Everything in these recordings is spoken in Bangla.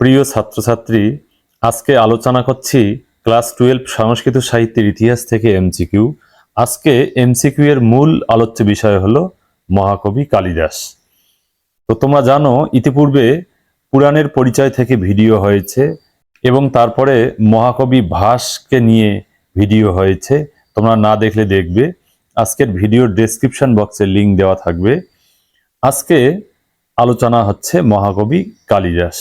প্রিয় ছাত্রছাত্রী, আজকে আলোচনা করছি ক্লাস টুয়েলভ সংস্কৃত সাহিত্যের ইতিহাস থেকে এমসিকিউ আজকে এমসিকিউ এর মূল আলোচ্য বিষয় হলো মহাকবি কালিদাস। তো তোমরা জানো, ইতিপূর্বে পুরাণের পরিচয় থেকে ভিডিও হয়েছে এবং তারপরে মহাকবি ভাসকে নিয়ে ভিডিও হয়েছে। তোমরা না দেখলে দেখবে, আজকের ভিডিওর ডেসক্রিপশন বক্সে লিঙ্ক দেওয়া থাকবে। আজকে আলোচনা হচ্ছে মহাকবি কালিদাস।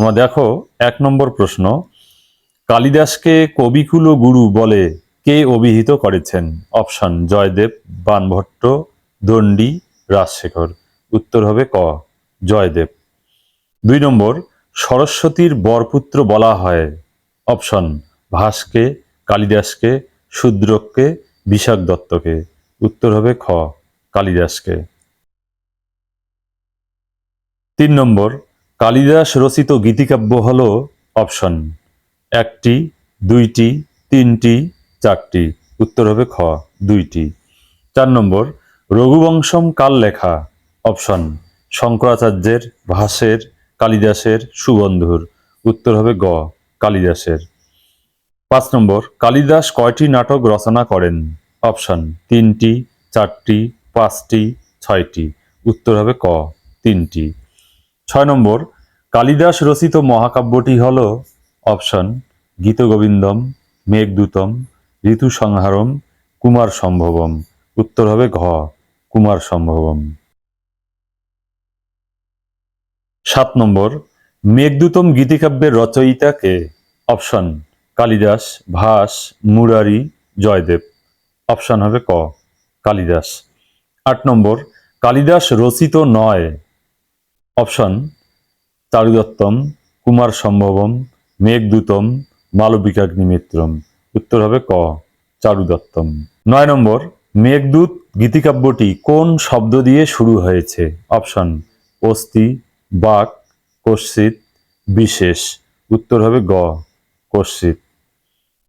তোমরা দেখো, এক নম্বর প্রশ্ন, কালিদাসকে কবিকুল গুরু বলে কে অভিহিত করেছেন? অপশন, জয়দেব, বানভট্ট, দণ্ডী, রাজশেখর। উত্তর হবে ক, জয়দেব। দুই নম্বর, সরস্বতীর বরপুত্র বলা হয়। অপশন, ভাসকে, কালিদাসকে শূদ্রককে বিশাখ দত্তকে উত্তর হবে খ, কালিদাসকে। তিন নম্বর কালিদাস রচিত গীতিকাব্য হল অপশন। একটি, দুইটি, তিনটি, চারটি। উত্তর হবে খ, দুইটি। চার নম্বর, রঘুবংশম কাল লেখা, অপশন। শঙ্করাচার্যের ভাসের কালিদাসের সুবন্ধুর। উত্তর হবে গ, কালিদাসের। পাঁচ নম্বর, কালিদাস কয়টি নাটক রচনা করেন? অপশন, তিনটি, চারটি, পাঁচটি, ছয়টি। উত্তর হবে ক, তিনটি। ছয় নম্বর, কালিদাস রচিত মহাকাব্যটি হল option, Gitagovindam, Meghadutam Ritusamharam Kumarasambhavam উত্তর হবে ঘ কুমার সম্ভবম সাত নম্বর, মেঘদূতম গীতিকাব্যের রচয়িতা কে? অপশন, কালিদাস, ভাস, মুরারি, জয়দেব। অপশন হবে ক, কালিদাস। আট নম্বর, কালিদাস রচিত নয় অপশন চারুদত্তম কুমার সম্ভবম, মেঘদূতম মালবিকাগ্নিমিত্রম উত্তর হবে ক, চারুদত্তম। নয় নম্বর, মেঘদূত গীতিকাব্যটি কোন শব্দ দিয়ে শুরু হয়েছে? অপশন, অস্থি, বাক কশ্চিত বিশেষ। উত্তর হবে গ কশ্চিত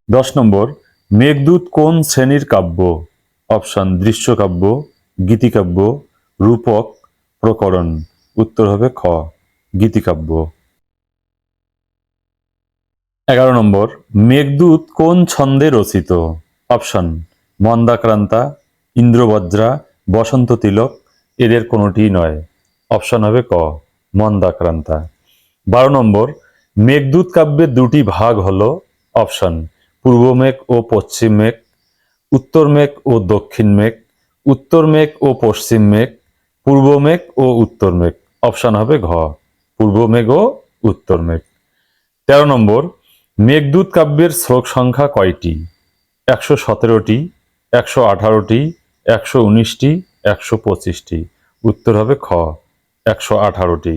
দশ নম্বর, মেঘদূত কোন শ্রেণির কাব্য? অপশন, দৃশ্যকাব্য, গীতিকাব্য, রূপক, প্রকরণ। উত্তর হবে খ, গীতিকাব্য। এগারো নম্বর, মেঘদূত কোন ছন্দে রচিত? অপশন, মন্দাক্রান্তা, ইন্দ্রবজ্রা, বসন্ত তিলক, এদের কোনোটি নয়। অপশন হবে ক, মন্দাক্রান্তা। বারো নম্বর, মেঘদূত কাব্যের দুটি ভাগ হল, অপশন, পূর্ব মেঘ ও পশ্চিম মেঘ, উত্তর মেঘ ও দক্ষিণ মেঘ, উত্তর মেঘ ও পশ্চিম মেঘ পূর্ব মেঘ ও উত্তর মেঘ। অপশন হবে ঘ। পূর্ব মেঘ ও উত্তর মেঘ। তেরো নম্বর, মেঘদূত কাব্যের শ্লোক সংখ্যা কয়টি? একশো সতেরোটি, একশো আঠারোটি, একশো উনিশটি, একশো পঁচিশটি। উত্তর হবে খ, একশো আঠারোটি।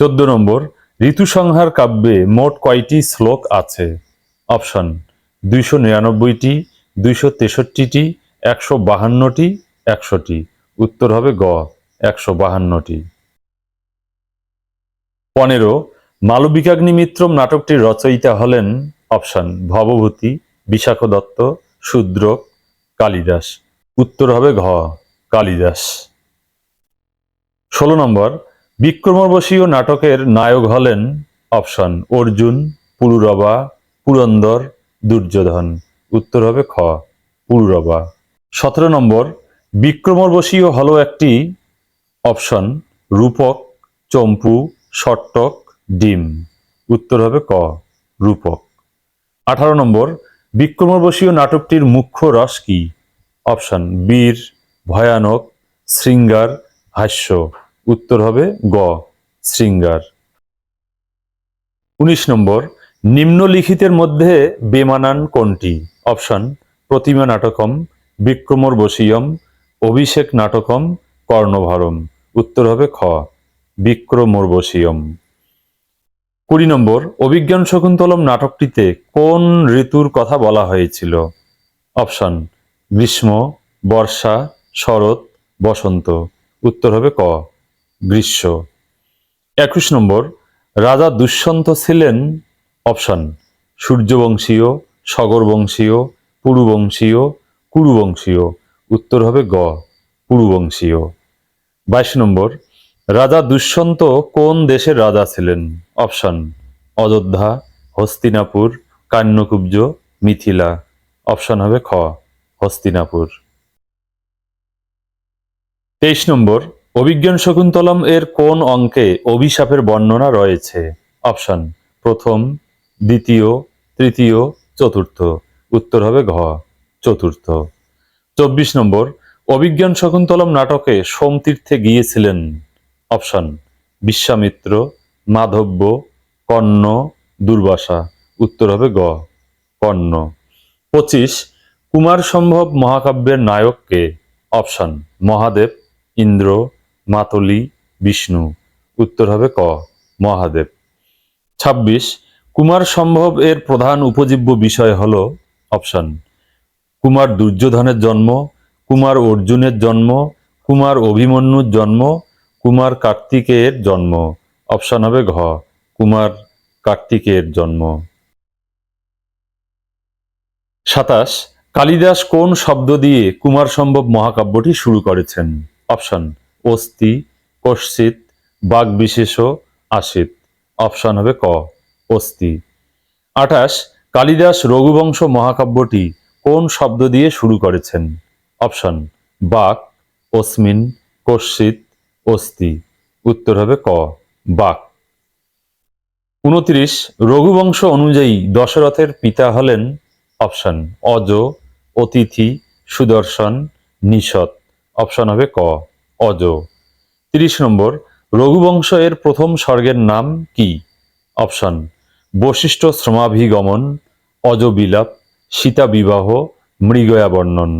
চোদ্দ নম্বর, ঋতুসংহার কাব্যে মোট কয়টি শ্লোক আছে? অপশন দুইশো নিরানব্বইটি, দুইশো তেষট্টিটি, একশো বাহান্নটি, একশোটি। উত্তর হবে গ, একশো বাহান্নটি। পনেরো, মালবিকাগ্নি মিত্রম নাটকটির রচয়িতা হলেন অপশন, ভবভূতি, বিশাখ দত্ত শূদ্রক কালিদাস। উত্তর হবে ঘ, কালিদাস। ষোলো নম্বর, বিক্রমবশীয় নাটকের নায়ক হলেন অপশন, অর্জুন পুরুরবা পুরন্দর, দুর্যোধন। উত্তর হবে খ পুরুরবা সতেরো নম্বর বিক্রমর্বশীয় হলো একটি অপশন, রূপক, চম্পু, সট্টক, ডিম। উত্তর হবে ক, রূপক। আঠারো নম্বর বিক্রমর্বশীয় নাটকটির মুখ্য রস কি? অপশন, বীর, ভয়ানক, শৃঙ্গার, হাস্য। উত্তর হবে গ, শৃঙ্গার। উনিশ নম্বর, নিম্নলিখিতের মধ্যে বেমানান কোনটি? Option, Pratima Natakam Vikramorvashiyam Abhishek Natakam Karnabharam. উত্তর হবে খ, বিক্রমোর্বশীয়ম। কুড়ি নম্বর, অভিজ্ঞান শকুন্তলম নাটকটিতে কোন ঋতুর কথা বলা হয়েছিল? অপশন, গ্রীষ্ম, বর্ষা, শরৎ, বসন্ত। উত্তর হবে ক, গ্রীষ্ম। একুশ নম্বর, রাজা দুষ্যন্ত ছিলেন? অপশন, সূর্যবংশীয়, সগরবংশীয়, পুরুবংশীয়, কুরুবংশীয়। উত্তর হবে গ পুরুবংশীয় বাইশ নম্বর, রাজা দুষ্যন্ত কোন দেশের রাজা ছিলেন? অপশন, অযোধ্যা, হস্তিনাপুর, কান্যকুব্জ, মিথিলা। অপশন হবে খ, হস্তিনাপুর। তেইশ নম্বর, অভিজ্ঞান শকুন্তলম এর কোন অঙ্কে অভিশাপের বর্ণনা রয়েছে? অপশন, প্রথম, দ্বিতীয়, তৃতীয়, চতুর্থ। উত্তর হবে ঘ, চতুর্থ। চব্বিশ নম্বর অভিজ্ঞান শকুন্তলম নাটকে সোমতীর্থে গিয়েছিলেন। অপশন, বিশ্বামিত্র, মাধব্য, কর্ণ, দুর্বাসা। উত্তর হবে গ, কর্ণ। পঁচিশ, কুমার সম্ভব মহাকাব্যের নায়ককে। অপশন, মহাদেব, ইন্দ্র, মাতলি, বিষ্ণু। উত্তর হবে ক, মহাদেব। ছাব্বিশ, কুমার সম্ভব এর প্রধান উপজীব্য বিষয় হল, অপশন কুমার দুর্যোধনের জন্ম, কুমার অর্জুনের জন্ম, কুমার অভিমন্যুর জন্ম, কুমার কার্তিকেয়ের জন্ম। অপশন হবে ঘ, কুমার কার্তিকেয়ের জন্ম। সাতাশ, কালিদাস কোন শব্দ দিয়ে কুমার সম্ভব মহাকাব্যটি শুরু করেছেন? অপশন অস্তি কশ্চিত বাগবিশেষ আশিত অপশন হবে ক অস্তি আঠাশ, কালিদাস রঘুবংশ মহাকাব্যটি কোন শব্দ দিয়ে শুরু করেছেন? অপশন, বাক অস্মিন কশ্চিত অস্তি উত্তর হবে ক, বাক। উনত্রিশ, রঘুবংশ অনুযায়ী দশরথের পিতা হলেন, অপশন, অজ, অতিথি, সুদর্শন নিষদ অপশন হবে ক, অজ। তিরিশ নম্বর, রঘুবংশ এর প্রথম স্বর্গের নাম কি? অপশন, বশিষ্ঠ শ্রমাভিগমন, অজবিলাপ সীতা বিবাহ, মৃগয়া বর্ণন।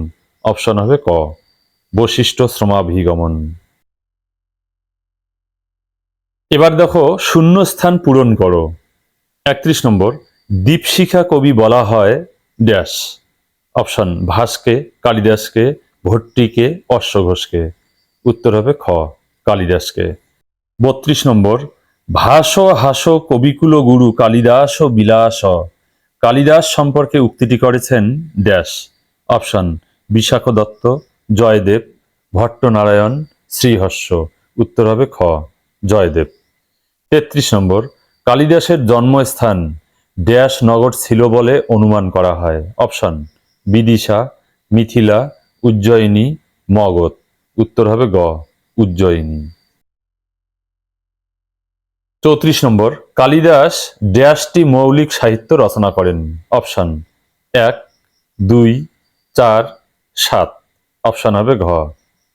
অপশন হবে ক, বশিষ্ঠ শ্রমাভিগমন। এবার দেখো শূন্য স্থান পূরণ করো। একত্রিশ নম্বর, দীপশিখা কবি বলা হয় ড্যাশ। অপশন, ভাসকে, কালিদাসকে, ভট্টিকে, অশ্বঘোষকে। উত্তর হবে খ, কালিদাসকে। বত্রিশ নম্বর, ভাস হাস কবিকুল গুরু কালিদাস বিলাস। কালিদাস সম্পর্কে উক্তিটি করেছেন ড্যাশ। অপশন, বিশাখ দত্ত, জয়দেব, ভট্টনারায়ণ, শ্রীহর্ষ। উত্তর হবে খ, জয়দেব। তেত্রিশ নম্বর, কালিদাসের জন্মস্থান ড্যাশ নগর ছিল বলে অনুমান করা হয়। অপশন, বিদিশা, মিথিলা, উজ্জয়িনী, মগধ। উত্তর হবে গ, উজ্জয়িনী। চৌত্রিশ নম্বর, কালিদাস ড্যাশটি মৌলিক সাহিত্য রচনা করেন। অপশন এক, দুই, চার, সাত। অপশন হবে ঘ,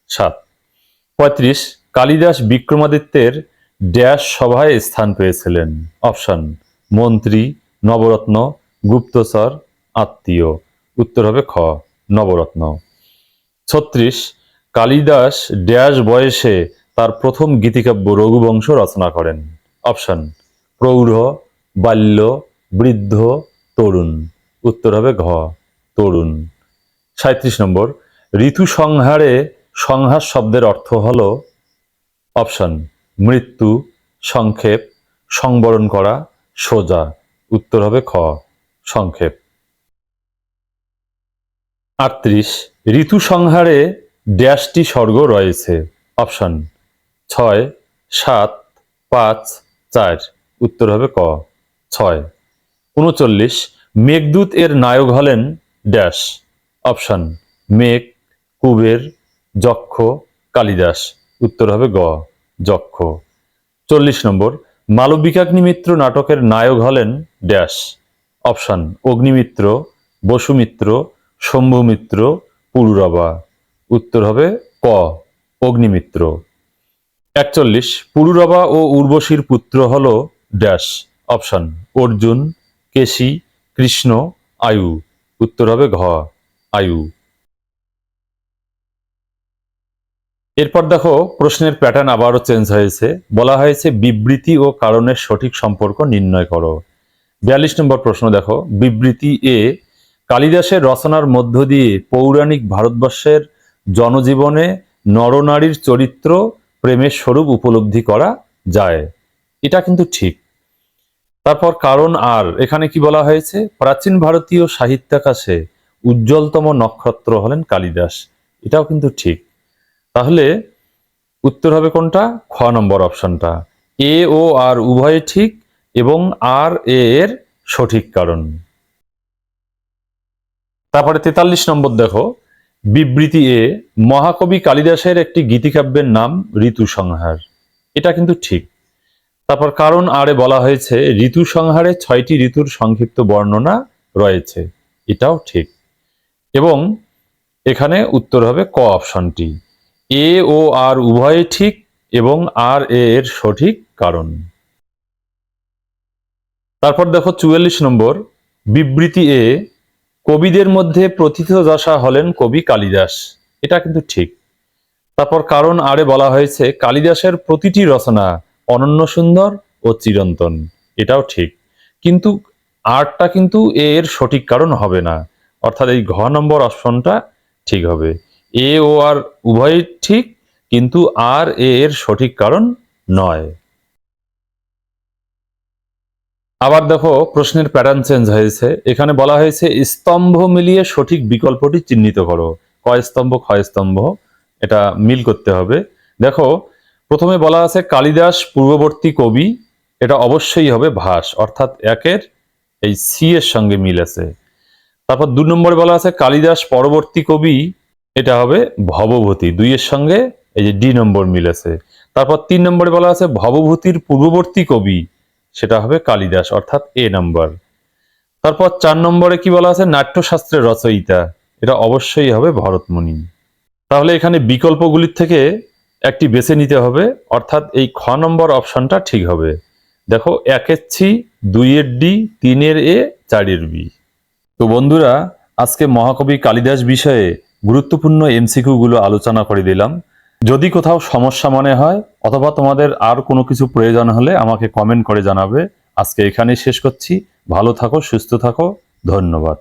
সাত। পঁয়ত্রিশ, কালিদাস বিক্রমাদিত্যের ড্যাশ সভায় স্থান পেয়েছিলেন। অপশন, মন্ত্রী নবরত্ন গুপ্তচর আত্মীয়। উত্তর হবে খ, নবরত্ন। ছত্রিশ, কালিদাস ড্যাশ বয়সে তার প্রথম গীতিকাব্য রঘুবংশ রচনা করেন। অপশন, প্রৌঢ়, বাল্য, বৃদ্ধ, তরুণ। উত্তর হবে ঘ, তরুণ। সাঁত্রিশ নম্বর, ঋতু সংহারে সংহার শব্দের অর্থ হল অপশন, মৃত্যু, সংক্ষেপ, সংবরণ করা, সোজা। উত্তর হবে খ, সংক্ষেপ। আটত্রিশ, ঋতু সংহারে ড্যাশটি স্বর্গ রয়েছে। অপশন, ছয়, সাত, পাঁচ চার। উত্তর হবে ক। ছয়। উনচল্লিশ। মেঘদূত এর নায়ক হলেন ড্যাশ। অপশন, মেঘ, কুবের, যক্ষ, কালিদাস। উত্তর হবে গ, যক্ষ। চল্লিশ নম্বর। মালবিকাগ্নিমিত্র নাটকের নায়ক হলেন ড্যাশ। অপশন, অগ্নিমিত্র, বসুমিত্র, শম্ভুমিত্র, পুরুরবা। উত্তর হবে ক, অগ্নিমিত্র। একচল্লিশ, পুরুরবা ও উর্বশীর পুত্র হল ড্যাশ। অপশন, অর্জুন, কেশী, কৃষ্ণ, আয়ু। উত্তর হবে ঘ, আয়ু। এরপর দেখো, প্রশ্নের প্যাটার্ন আবারও চেঞ্জ হয়েছে। বলা হয়েছে বিবৃতি ও কারণের সঠিক সম্পর্ক নির্ণয় করো। বিয়াল্লিশ নম্বর প্রশ্ন দেখো, বিবৃতি এ, কালিদাসের রচনার মধ্য দিয়ে পৌরাণিক ভারতবর্ষের জনজীবনে নরনারীর চরিত্র প্রেমের স্বরূপ উপলব্ধি করা যায়। এটা কিন্তু ঠিক। তারপর কারণ আর, এখানে কি বলা হয়েছে? প্রাচীন ভারতীয় সাহিত্যাকাশে উজ্জ্বলতম নক্ষত্র হলেন কালিদাস। এটাও কিন্তু ঠিক। তাহলে উত্তর হবে কোনটা? খ নম্বর অপশনটা। এ, ও, আর উভয় ঠিক এবং আর, এ এর সঠিক কারণ। তারপরে তেতাল্লিশ নম্বর দেখো। বিবৃতি এ, মহাকবি কালিদাসের একটি গীতিকাব্যের নাম ঋতু সংহার। এটা কিন্তু ঠিক। তারপর কারণ আরে বলা হয়েছে, ঋতু সংহারে ছয়টি ঋতুর সংক্ষিপ্ত বর্ণনা রয়েছে। এটাও ঠিক। এবং এখানে উত্তর হবে ক অপশনটি। এ ও আর উভয়ে ঠিক এবং আর এ এর সঠিক কারণ। তারপর দেখো চুয়াল্লিশ নম্বর, বিবৃতি এ কবিদের মধ্যে প্রথিতযশা হলেন কবি কালিদাস। এটা কিন্তু ঠিক। তারপর কারণ আরে বলা হয়েছে, কালিদাসের প্রতিটি রচনা অনন্য সুন্দর ও চিরন্তন। এটাও ঠিক। কিন্তু আরটা কিন্তু এর সঠিক কারণ হবে না। অর্থাৎ এই ঘ নম্বর অপশনটা ঠিক হবে। এ ও আর উভয়ই ঠিক, কিন্তু আর এর সঠিক কারণ নয়। আবার দেখো প্রশ্নের প্যাটার্ন চেঞ্জ হয়েছে। এখানে বলা হয়েছে, স্তম্ভ মিলিয়ে সঠিক বিকল্পটি চিহ্নিত করো। কয় স্তম্ভ, ক্ষয় স্তম্ভ, এটা মিল করতে হবে। দেখো, প্রথমে বলা আছে কালিদাস, পূর্ববর্তী কবি, এটা অবশ্যই হবে ভাস, অর্থাৎ একের এই সি এর সঙ্গে মিল আছে। তারপর দু নম্বরে বলা আছে কালিদাস, পরবর্তী কবি, এটা হবে ভবভূতি দুইয়ের সঙ্গে এই যে ডি নম্বর মিল আছে। তারপর তিন নম্বরে বলা আছে ভবভূতির পূর্ববর্তী কবি সেটা হবে কালিদাস, অর্থাৎ এ নাম্বার তারপর চার নম্বরে কি বলা আছে? নাট্যশাস্ত্রের রচয়িতা। এটা অবশ্যই হবে ভরতমণি তাহলে এখানে বিকল্পগুলির থেকে একটি বেছে নিতে হবে, অর্থাৎ এই খ নম্বর অপশনটা ঠিক হবে। দেখো, একের ছি দুইয়ের ডি তিনের এ চারের বি তো বন্ধুরা, আজকে মহাকবি কালিদাস বিষয়ে গুরুত্বপূর্ণ এমসিকিউ গুলো আলোচনা করে দিলাম। যদি কোথাও সমস্যা মনে হয় অথবা তোমাদের আর কোনো কিছু প্রয়োজন হলে আমাকে কমেন্ট করে জানাবে। আজকে এখানেই শেষ করছি। ভালো থাকো, সুস্থ থাকো। ধন্যবাদ।